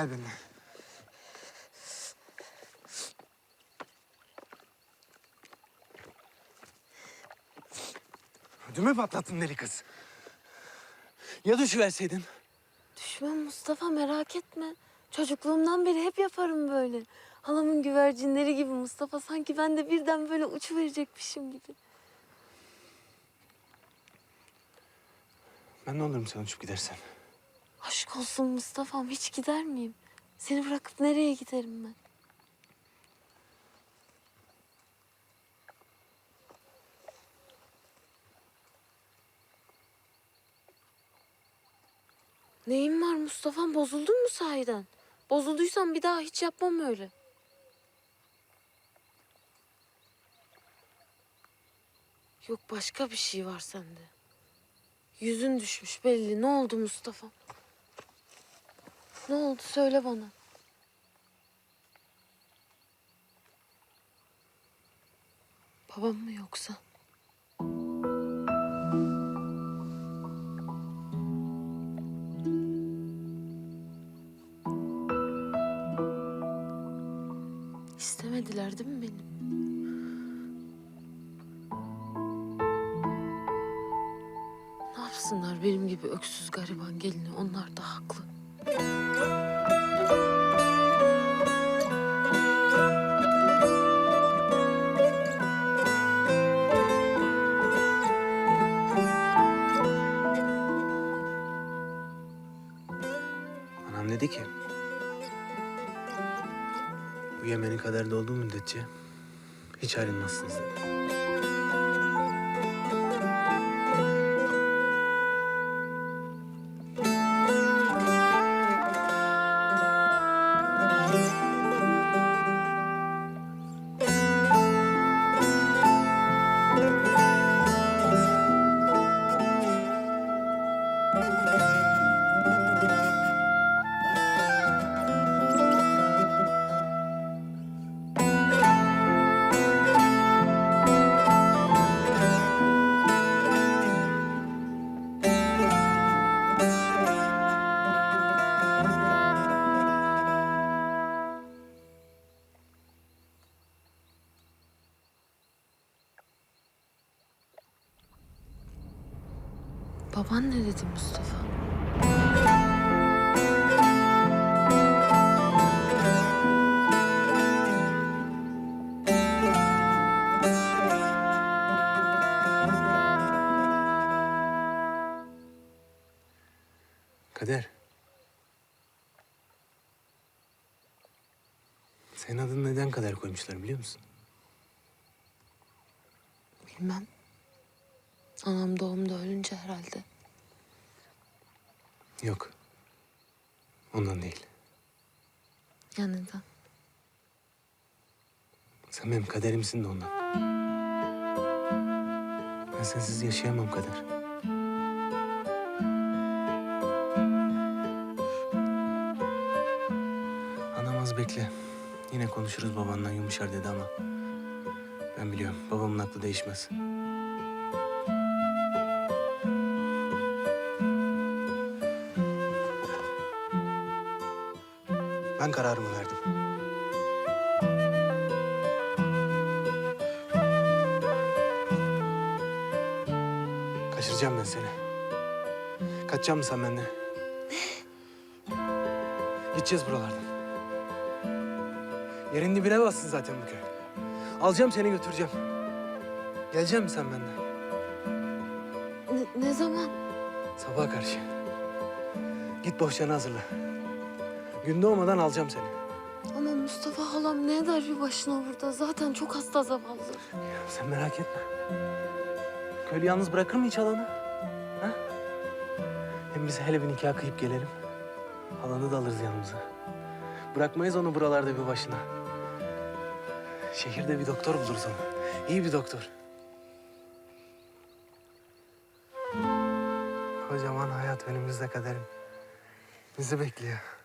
gel benimle. Ödümü patlattın deli kız. Ya düşüverseydin? Düşmem Mustafa merak etme. Çocukluğumdan beri hep yaparım böyle. Halamın güvercinleri gibi Mustafa. Sanki ben de birden böyle uçuverecekmişim gibi. Ben ne olurum sen uçup gidersen? Aşk olsun Mustafa'm hiç gider miyim? Seni bırakıp nereye giderim ben? Neyin var Mustafa'm? Bozuldun mu sahiden? Bozulduysan bir daha hiç yapmam öyle. Yok başka bir şey var sende. Yüzün düşmüş belli. Ne oldu Mustafa? Ne oldu söyle bana. Babam mı yoksa? İstemediler değil mi beni? Ne yapsınlar benim gibi öksüz gariban gelini? Onlar da haklı. Hiç ayrılmazsınız dedi. Baban ne dedi Mustafa? Kader. Senin adını neden kader koymuşlar biliyor musun? Bilmem. Anam doğumda ölünce herhalde. Yok. Ondan değil. Ya neden? Sen benim kaderimsin de ondan. Ben sensiz yaşayamam kader. Anam az bekle. Yine konuşuruz babanla yumuşar dedi ama... Ben biliyorum babamın aklı değişmez. Ben kararımı verdim. Kaçıracağım ben seni. Kaçacak mısın sen benimle? Gideceğiz buralardan. Yerin dibine bassın zaten bu köy. Alacağım seni götüreceğim. Gelecek misin sen benimle? Ne, ne zaman? Sabaha karşı. Git bohçanı hazırla. Gün doğmadan alacağım seni. Ama Mustafa halam ne eder bir başına burada? Zaten çok hasta zavallı. Sen merak etme. Köylü yalnız bırakır mı hiç alanı? Ha? Hem biz hele bir nikah kıyıp gelelim. Halanı da alırız yanımıza. Bırakmayız onu buralarda bir başına. Şehirde bir doktor buluruz onu. İyi bir doktor. Kocaman hayat önümüzde kaderim. Bizi bekliyor.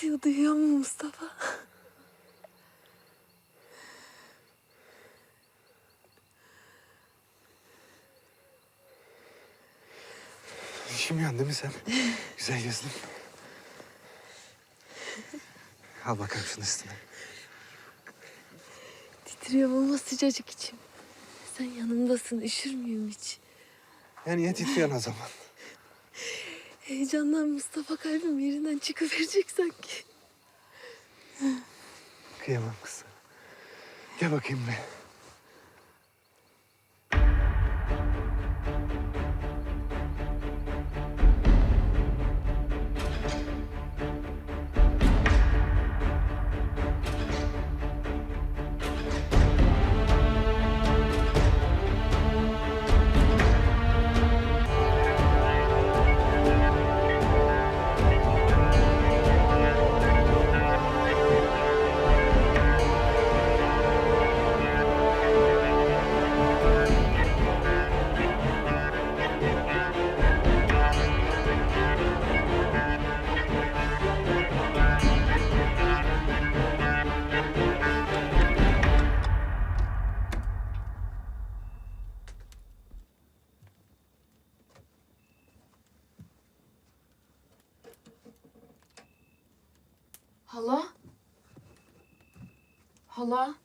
atıyor duyuyor mu Mustafa? Kimyan değil mi sen? Güzel yazdın. Al bakalım şunu üstüne. Titriyor ama sıcacık içim. Sen yanımdasın, üşür müyüm hiç? Yani ya titriyorsun o zaman. Heyecandan Mustafa kalbim yerinden çıkıverecek sanki. Kıyamam kız. Gel bakayım buraya. Olá,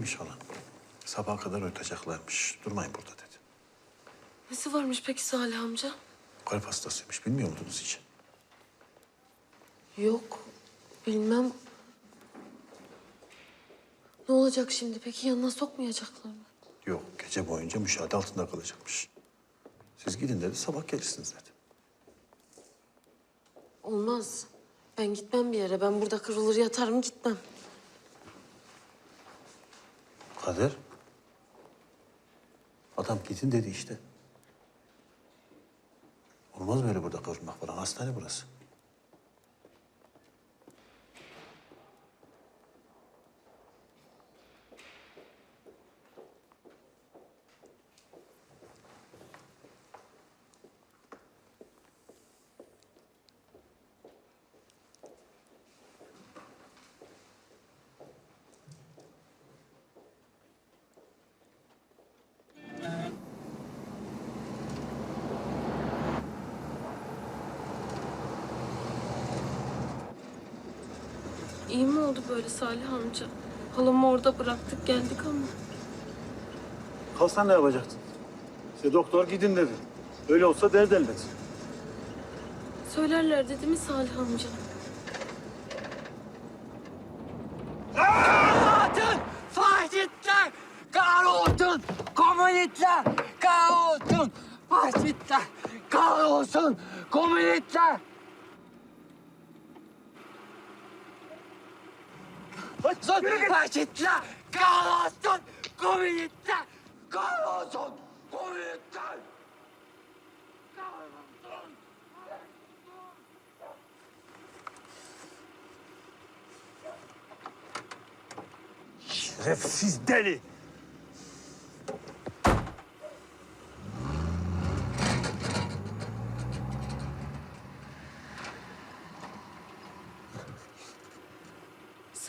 İyiymiş hala. Sabaha kadar öteceklermiş. Durmayın burada dedi. Nesi varmış peki Salih amca? Kalp hastasıymış. Bilmiyor muydunuz hiç? Yok, bilmem. Ne olacak şimdi peki? Yanına sokmayacaklar mı? Yok. Gece boyunca müşahede altında kalacakmış. Siz gidin dedi. Sabah gelirsiniz dedi. Olmaz. Ben gitmem bir yere. Ben burada kırılır yatarım gitmem. Kader. Adam gidin dedi işte. Olmaz böyle burada kıvırmak falan. Hastane burası. İyi mi oldu böyle Salih amca? Halamı orada bıraktık geldik ama. Kalsan ne yapacaktın? İşte doktor gidin dedi. Öyle olsa dert elbet. Söylerler dedi mi Salih amca? Fatih'ten Karol'dun. Komün Komünistler kahrolsun. Faşistler kahrolsun. Komünistler. Son faşistler kahrolsun. Komünistler kahrolsun. Komünistler. Kahrolsun. Şerefsiz deli.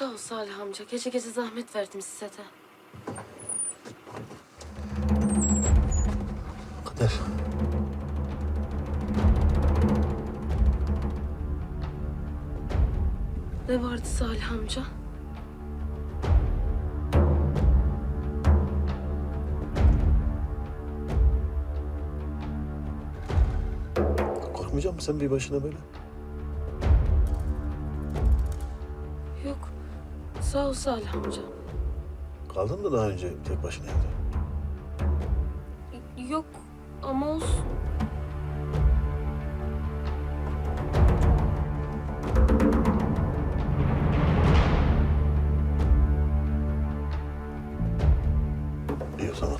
Sağ ol Salih amca. Gece gece zahmet verdim size de. Kader. Ne vardı Salih amca? Korkmayacak mısın bir başına böyle? Sağ ol Salih amca. Kaldın mı daha önce tek başına evde? Yok ama olsun. İyi o zaman.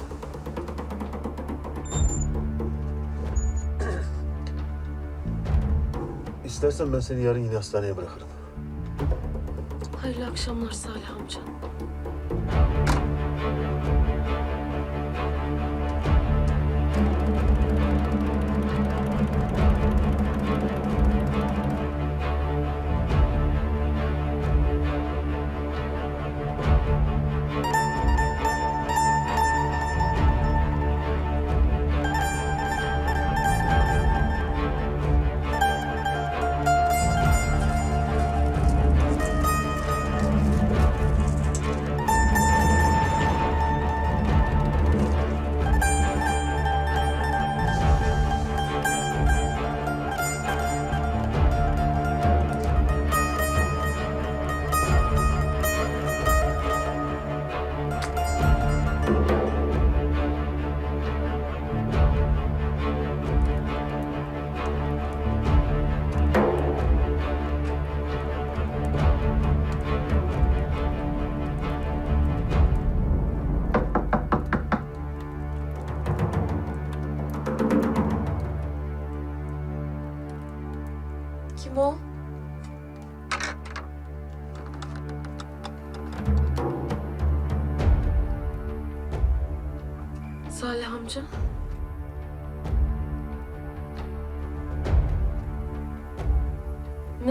İstersen ben seni yarın yine hastaneye bırakırım. Hayırlı akşamlar Salih amca.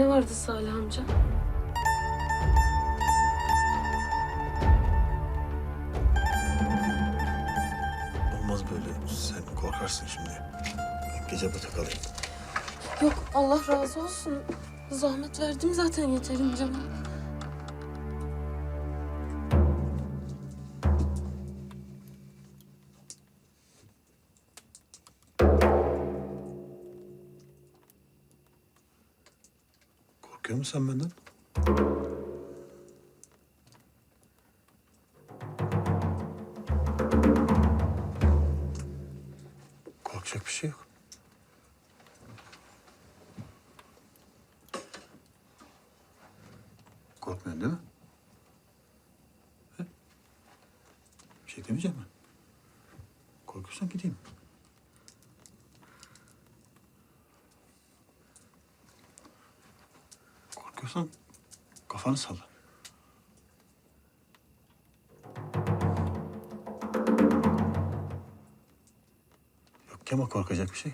Ne vardı Salih amca? Olmaz böyle. Sen korkarsın şimdi. Gece burada kalayım. Yok Allah razı olsun. Zahmet verdim zaten yeterince. Sen benden? Korkacak bir şey yok. Korkmuyorsun değil mi? He? Bir şey demeyeceğim mi? Korkuyorsan gideyim. Korkuyorsan kafanı salla. Yok ama korkacak bir şey.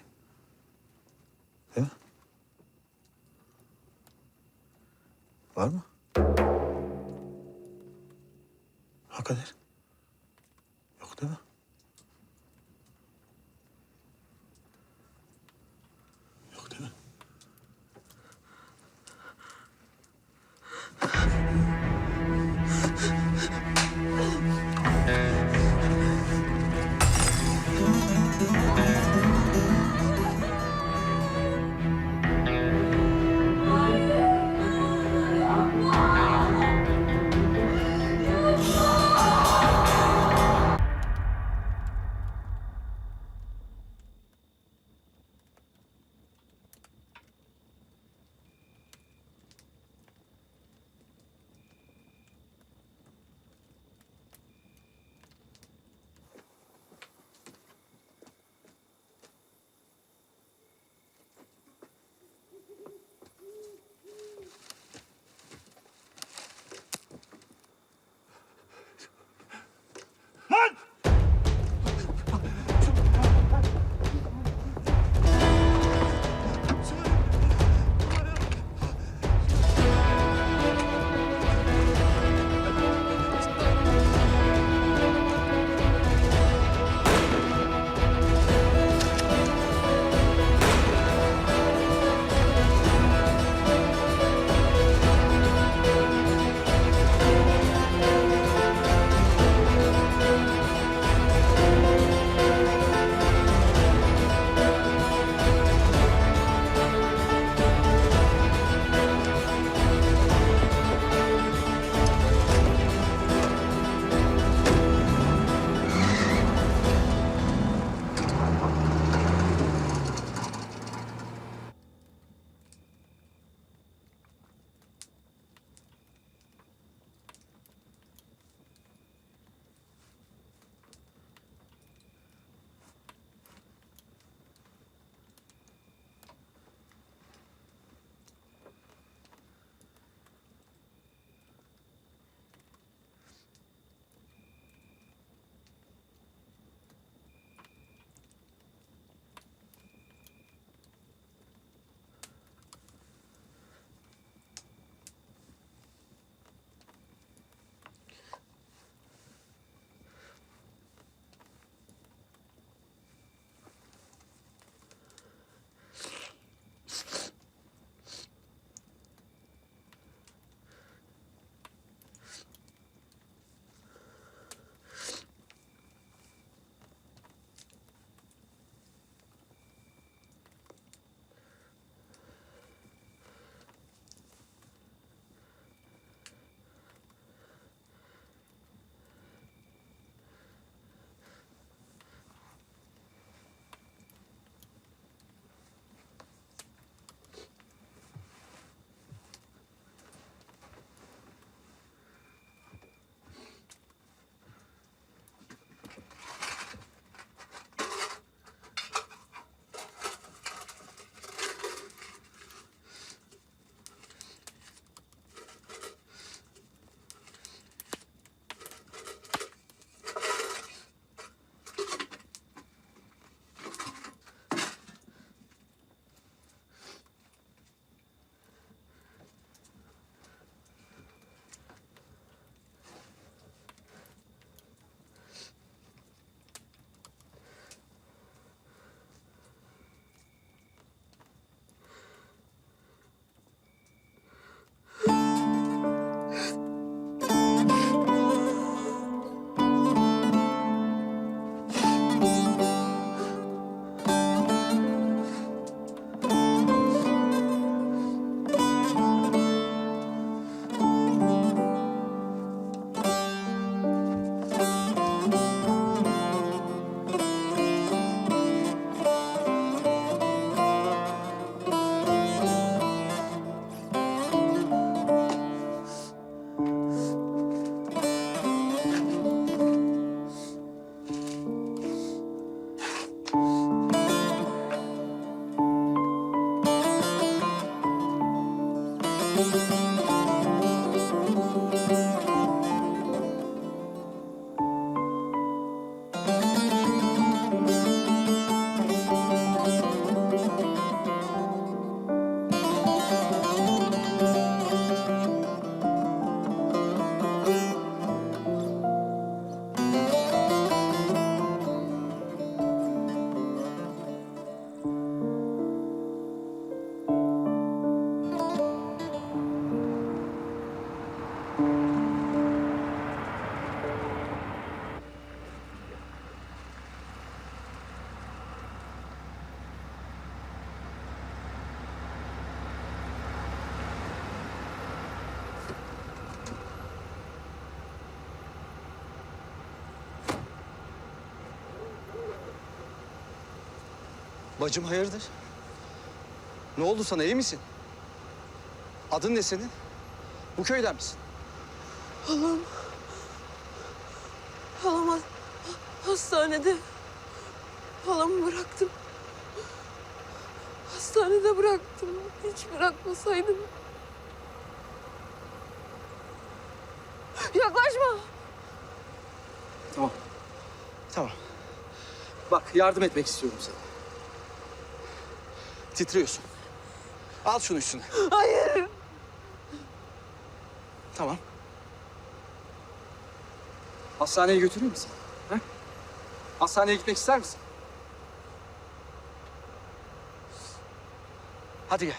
Bacım hayırdır? Ne oldu sana iyi misin? Adın ne senin? Bu köyden misin? Halam. Halam ha- hastanede. Halamı bıraktım. Hastanede bıraktım. Hiç bırakmasaydım. Yaklaşma. Tamam. Tamam. Bak yardım etmek istiyorum sana. Titriyorsun. Al şunu üstüne. Hayır. Tamam. Hastaneye götüreyim mi seni? Ha? Hastaneye gitmek ister misin? Hadi gel.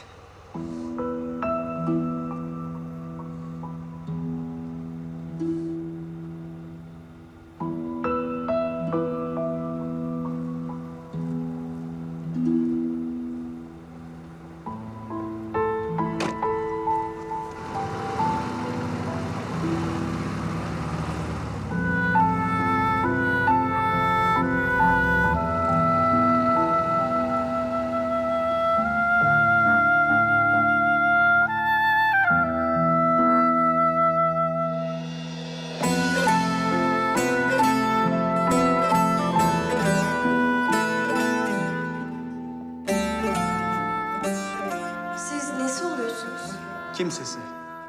Kimsesi.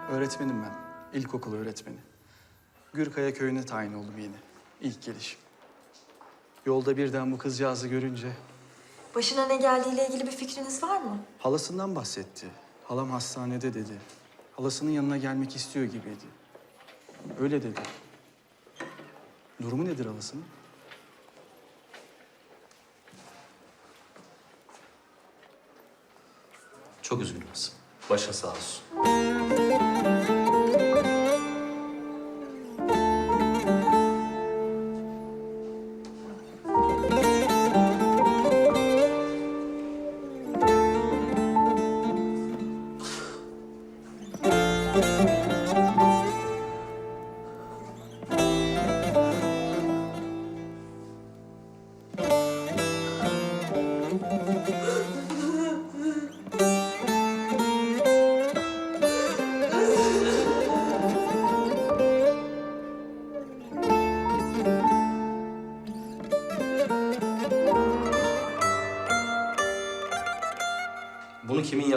Öğretmenim ben. İlkokul öğretmeni. Gürkaya köyüne tayin oldum yeni. İlk gelişim. Yolda birden bu kızcağızı görünce Başına ne geldiğiyle ilgili bir fikriniz var mı? halasından bahsetti. Halam hastanede dedi. Halasının yanına gelmek istiyor gibiydi. Öyle dedi. Durumu nedir halasının? Çok üzgünüm kızım. Başın sağ olsun.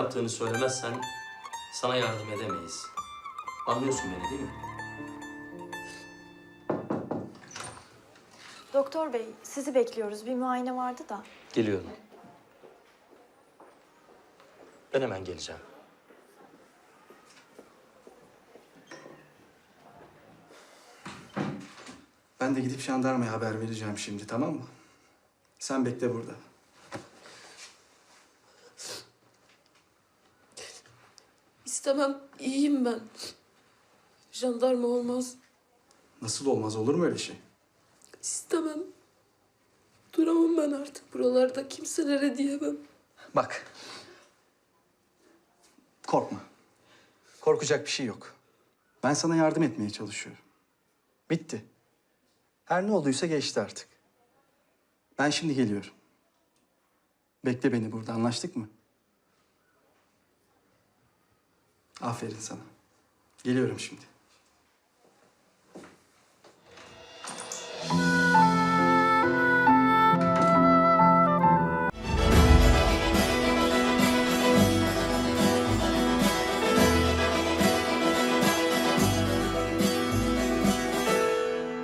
Yaptığını söylemezsen sana yardım edemeyiz. Anlıyorsun beni değil mi? Doktor bey, sizi bekliyoruz. Bir muayene vardı da. Geliyorum. Ben hemen geleceğim. Ben de gidip jandarmaya haber vereceğim şimdi tamam mı? Sen bekle burada. İstemem. İyiyim ben. Jandarma olmaz. Nasıl olmaz olur mu öyle şey? İstemem. Duramam ben artık buralarda. Kimselere diyemem. Bak. Korkma. Korkacak bir şey yok. Ben sana yardım etmeye çalışıyorum. Bitti. Her ne olduysa geçti artık. Ben şimdi geliyorum. Bekle beni burada anlaştık mı? Aferin sana. Geliyorum şimdi.